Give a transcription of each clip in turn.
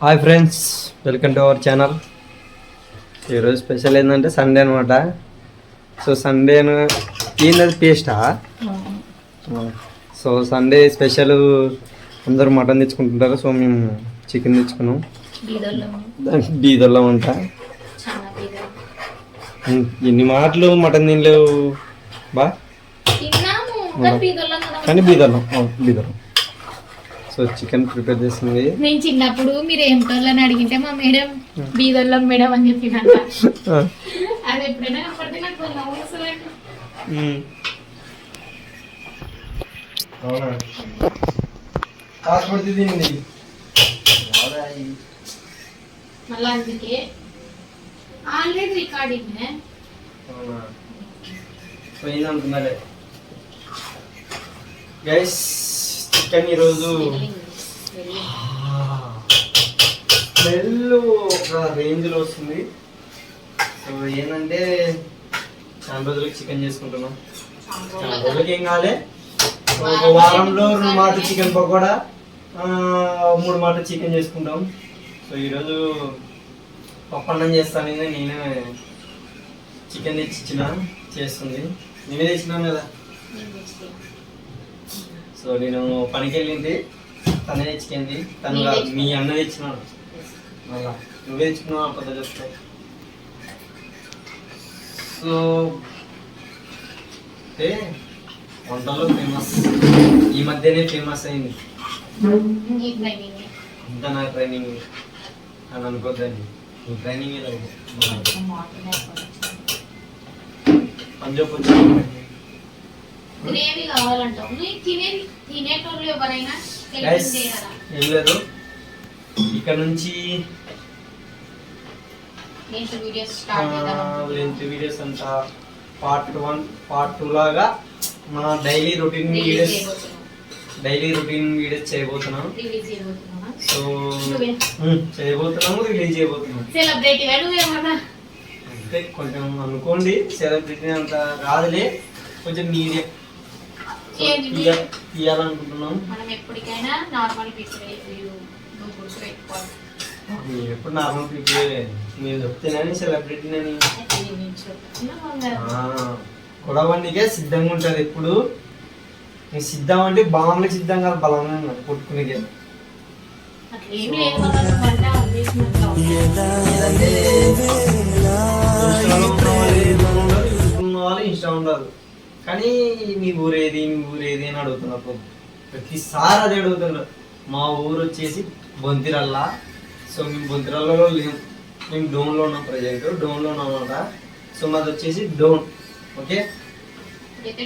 Hi friends welcome to our channel ఈరోజు special ఏంటంటే Sunday అనమాట సో సండేను ఏంటది పేస్టా సో సండే స్పెషల్ అందరూ మటన్ తెచ్చుకుంటుంటారు. సో మేము చికెన్ తెచ్చుకున్నాం. బీదల్లో. ఉమ్, ఎన్ని మాటలు మటన్ తినలేవు. బా. కానీ బీదర్లం బీదర్లం సో చికెన్ ప్రిపేర్ చేసింది. నేను చిన్నప్పుడు మీరు ఏం తోళ్ళని అడిగితే మా మేడం బీదోళ్ళం మేడం అని చెప్పినంట అది ఎప్పుడైనా కనపడితే నాకు నవ్వు మళ్ళా అందుకే ఆల్రెడీ రికార్డింగ్ అవునా? పోయింది అనుకున్నాలే గైస్ చికెన్ ఈరోజు. స్మెల్ ఒక రేంజ్లో వస్తుంది. సో ఏంటంటే చాలా రోజులకి చికెన్ చేసుకుంటున్నాం. చాలా రోజులకి ఏం కాలే. ఒక వారంలో రెండు మాట చికెన్ పకోడా ఆ, మూడు మాట చికెన్ చేసుకుంటాం. సో ఈరోజు పప్పన్నం చేస్తాను నేనే చికెన్ తెచ్చి ఇచ్చిన చేస్తుంది. నేనే తెచ్చినాను కదా. సో నేను పనికి వెళ్ళింది తనే తెచ్చుకుంది. తను కాదు. మీ అన్న తెచ్చినాడు మళ్ళా నువ్వే తెచ్చుకున్నావు అప్పుడు చెప్తావు సో అంటే వంటలో ఫేమస్ ఈ మధ్యనే ఫేమస్ అయింది. ట్రైనింగ్ అంత నా ట్రైనింగ్ అని అనుకోద్దండి. నీ ట్రైనింగ్ పంజాబ్ వచ్చి గ్రేవీ కావాలంటావు. నువ్వు తినే తినేటోళ్ళు ఎవరైనా ఏం లేదు ఇక్కడ నుంచి నేను వీడియోస్ స్టార్ట్ చేద్దాం లెంత్ వీడియోస్ అంతా పార్ట్ వన్ పార్ట్ టూ లాగా మన daily routine videos daily routine videos చేయబోతున్నాం. చేయబోతున్నామా? సో చేయబోతున్నాము రిలీజ్ చేయబోతున్నాం సెలబ్రిటీ నువ్వేమన్నా అంటే కొంచెం అనుకోండి సెలబ్రిటీ అంత కాదులే కొంచెం మీడియం? తీయాలనుకుంటున్నాం మనం ఎప్పటికైనా నార్మల్ నువ్వు గుర్తు పెట్టుకోవాలి ఎప్పుడు నార్మల్ చెప్తేనని సిద్ధంగా ఉంటుంది ఎప్పుడు. సిద్ధం అంటే బాగుంది సిద్ధం కాదు బలంగా కొట్టుకునేది అట్లా లేదు. కానీ మీ ఊరేది మీ ఊరేది అని అడుగుతున్నప్పుడు ప్రతిసారి అదే అడుగుతున్నారు మా ఊరు వచ్చేసి బొంతిరల్లా. సో మేము బొంతిరల్లలో లేము మేము డోన్లో ఉన్నాం ప్రజెంట్. డోన్లో ఉన్నాం అనమాట. సో మాది వచ్చేసి డోన్. ఓకే? అయితే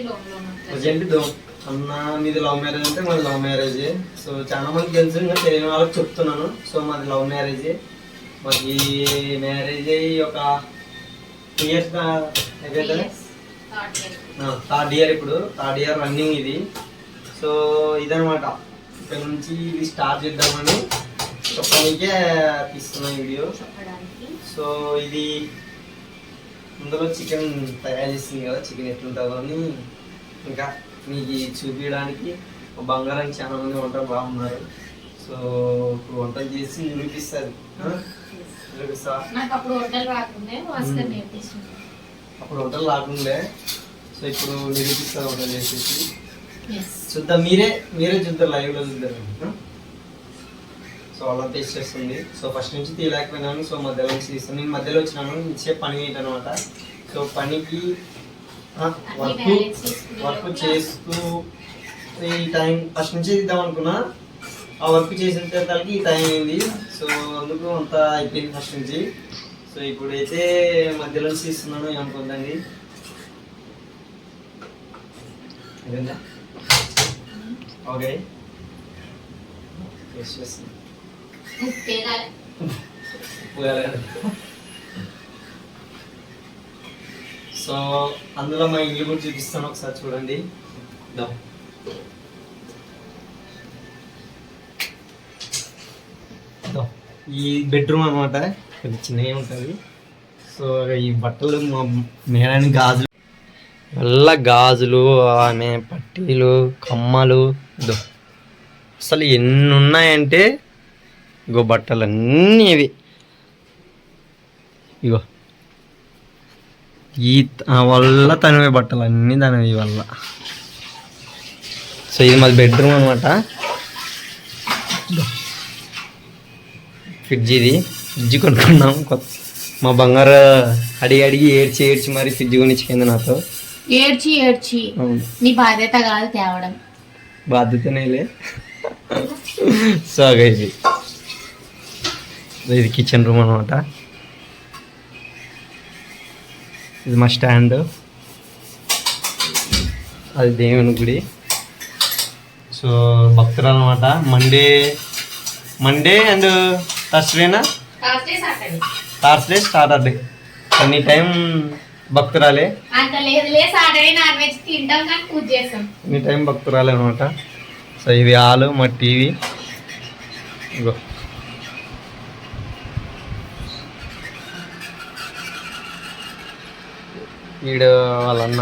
ప్రజెంట్. డోన్. అన్న మీది లవ్ మ్యారేజ్ అంటే మాది లవ్ మ్యారేజ్. సో చాలా మంది తెలుసు ఇంకా తెలియని వాళ్ళకి చెప్తున్నాను. సో మాది లవ్ మ్యారేజ్. మాది మ్యారేజ్ అయ్యి ఒక టూ ఇయర్స్ అయిపోయిందా? థర్డ్ ఇయర్ ఇప్పుడు థర్డ్ ఇయర్ రన్నింగ్ ఇది. సో ఇదనమాట ఇక్కడ నుంచి ఇది స్టార్ట్ చేద్దామని చెప్పడానికే తీస్తున్న వీడియో. సో ఇది అందులో చికెన్ తయారు చేస్తుంది కదా చికెన్ ఎట్లుంటుందో అని. ఇంకా మీకు చూపించడానికి బంగారానికి చాలా మంది వంటలు బాగున్నారు. సో ఇప్పుడు వంటలు చేసి నాకు అప్పుడు వంటలు రాకుండే. సో ఇప్పుడు నిరూపిస్తారు వంటలు చేసేసి. చూద్దాం మీరే మీరే చూద్దరు లైవ్లో చూద్దరు సో అలా టేస్ట్ చేస్తుంది. సో ఫస్ట్ నుంచి తీయలేకపోయినాను సో మధ్యలో నుంచి తీస్తాను. నేను మధ్యలో వచ్చినాను ఇచ్చే పని ఏంటనమాట? సో పనికి వర్క్ వర్క్ చేస్తూ ఈ టైం ఫస్ట్ నుంచి ఇద్దాం అనుకున్నా. ఆ వర్క్ చేసిన తర్వాత ఈ టైం అయింది సో అందుకు అంతా అయిపోయింది ఫస్ట్ నుంచి. సో ఇప్పుడైతే మధ్యలో నుంచి ఇస్తున్నాను ఏమనుకుందండి ఓకే. సో అందులో మా ఇల్లు కూడా చూపిస్తాను ఒకసారి చూడండి. ఈ బెడ్రూమ్ అనమాట చిన్నగా ఉంటుంది. సో ఈ బట్టలు మా మేడానికి గాజులు తెల్ల గాజులు ఆమె పట్టీలు కమ్మలు అసలు ఎన్ని ఉన్నాయంటే ఇగో బట్టలు అన్నీ ఇవి. ఇగో. ఈ వల్ల తనవి బట్టలు అన్నీ తనవి వల్ల. సో ఇది మాది బెడ్రూమ్ అనమాట ఫ్రిడ్జ్ ఇది. ఫ్రిడ్జ్ కొనుక్కున్నాం. కొత్త మా బంగారు అడిగి అడిగి ఏడ్చి ఏడ్చి మరి ఫ్రిడ్జ్ కొనిచ్చింది నాతో. ఏడ్చి ఏడ్చి. నీ బాధ్యత కాదు తేవడం. బాధ్యతనేలే. సో ఇది ఇది కిచెన్ రూమ్ అనమాట ఇది మా స్టాండ్ అది దేవుని గుడి. సో భక్తులు అనమాట మండే మండే అండ్ థర్స్డేనా థర్స్డే సాటర్డే ఎనీ టైం భక్తురాలే. అంత లేదు సాటర్డే నాన్ వెజ్ తింటాం కానీ పూజ చేస్తాం. ఎనీ టైం భక్తురాలే అనమాట సో ఇది ఆలు మా టీవీ. ఇగో. ఈడ వాళ్ళన్న.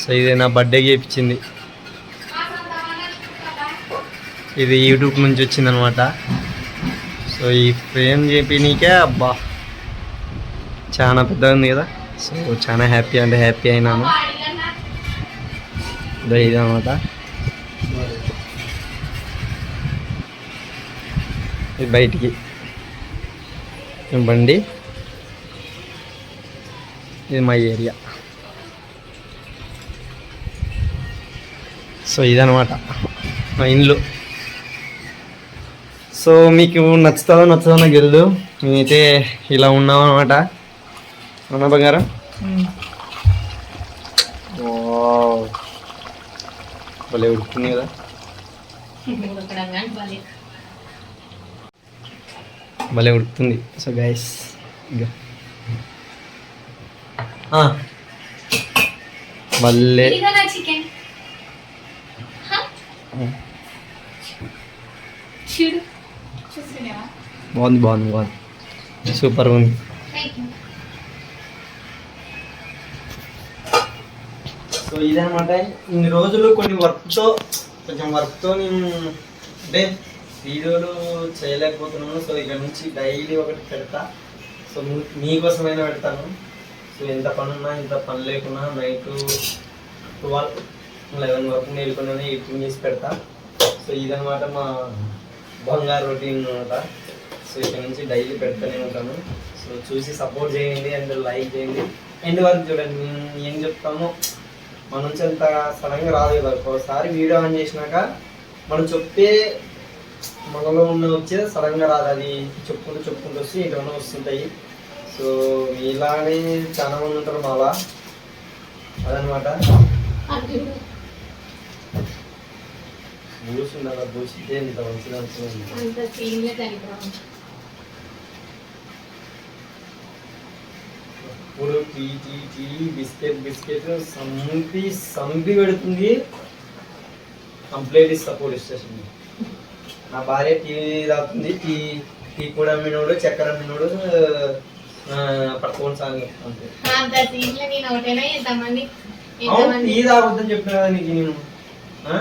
సో ఇది నా బర్త్డే చేయించింది ఇది యూట్యూబ్ నుంచి వచ్చింది అనమాట సో ఈ ఫ్రేమ్ చేపినీకే అబ్బా. చాలా పెద్దగా ఉంది కదా. సో చాలా హ్యాపీ అంటే హ్యాపీ అయినాను. ఇదన్నమాట. ఇది అనమాట ఇది బయటికి బండి. ఇది మా ఏరియా సో ఇదనమాట మా ఇండ్లు సో మీకు నచ్చుతుందో నచ్చుతుందో నాకు తెలియదు మేమైతే ఇలా ఉన్నాం అనమాట అవునా బంగారం. భలే ఉడుకుతుంది కదా. భలే. ఉడుకుతుంది. సో గైస్ ఇక భలే. బాగుంది బాగుంది బాగుంది. సూపర్ ఉంది. సో ఇదనమాట ఇన్ని రోజులు కొన్ని వర్క్తో కొంచెం వర్క్తో నేను అంటే వీడియోలు చేయలేకపోతున్నాను. సో ఇక్కడ నుంచి డైలీ ఒకటి పెడతా. సో మీకోసమైనా పెడతాను. సో ఎంత పని ఉన్నా ఎంత పని లేకున్నా నైట్ ట్వెల్వ్ లెవెన్ వరకు మేలుకున్నాను ఎడిటింగ్ చేసి పెడతా. సో ఇదనమాట మా బంగారు రొటీన్ అనమాట సో ఇక్కడ నుంచి డైలీ పెడతానే ఉంటాను. సో చూసి సపోర్ట్ చేయండి అండ్ లైక్ చేయండి. ఎండ్ వరకు చూడండి ఏం చెప్తామో మన నుంచి అంత సడన్గా రాదు కదా. ఒకసారి వీడియో ఆన్ చేసినాక మనం చెప్పే మనలో ఉన్న వచ్చే సడన్గా రాదు. అది చెప్పుకుంటూ చెప్పుకుంటూ వస్తే ఇంటనే వస్తుంటాయి. సో ఇలానే చాలా మంది ఉంటారు మాలా. అదనమాట. బూసింది అలా బూసితే ఇంత మంచిగా ఇప్పుడు tea tea tea biscuit biscuit సంపి సంపి పెడుతుంది. కంప్లీట్ ఇస్తా పోలీస్ స్టేషన్. నా భార్య టీ తాగుతుంది. టీ టీ కూడా అమ్మినోడు చక్కెర అమ్మినోడు ఆ, పట్టుకొని సాగు. అవును టీ తాగొద్దని చెప్పిన కదా నీకు నేను. ఆ?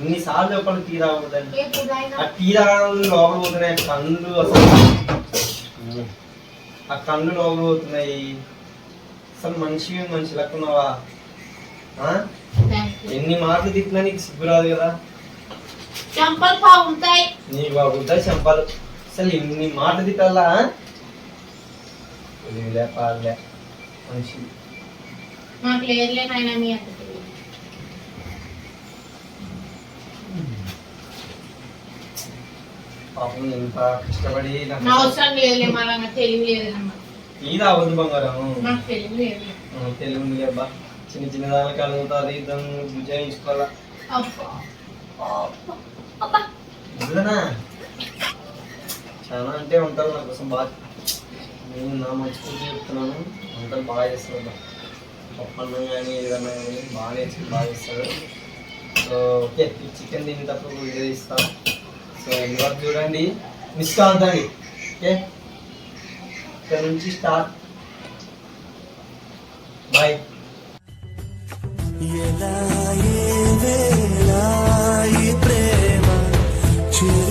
ఇన్నిసార్లు చెప్పాలి టీ తాగొద్దని. ఆ టీ తాగడం లోపల పోతున్నాయి కళ్ళు అసలు. ఆ కళ్ళు లోపల పోతున్నాయి. అసలు మనిషి మనిషి లెక్కున్నావా ఎన్ని మాటలు తిట్టినా నీకు సిగ్గు రాదు కదా? చంపలు బాగుంటాయి నీ బాబుద్దా చంపాలి. అసలు ఎన్ని మాటలు తిట్టాలా ఆ? వదిలే పాలే మనిషి. మాకు లేదులే నాయన మీ అంత. పాపం ఎంత కష్టపడి నాకు నా అవసరం లేదులే మా రంగ తెలివి లేదమ్మా టీ తాగొద్దు బంగారం నాకు తెలివి ఉంది అబ్బా. చిన్న చిన్న దానికి కలుగుతుంది దాన్ని నిజమేనా? చాలా అంటే ఉంటారు నా కోసం బాగా. నేను నా మంచి పూజ చెప్తున్నాను. వంటలు బాగా చేస్తాడు పప్పు అన్నం కానీ ఏదన్నా కానీ బాగా నేర్చుకుని బాగా చేస్తాడు సో ఓకే ఈ చికెన్ తినేటప్పుడు వీడియో ఇస్తాను సో ఇది వరకు చూడండి. మిస్ కావద్దండి ఓకే? ఇక్కడ నుంచి స్టార్ట్. బాయ్ ఎలా ప్రేమ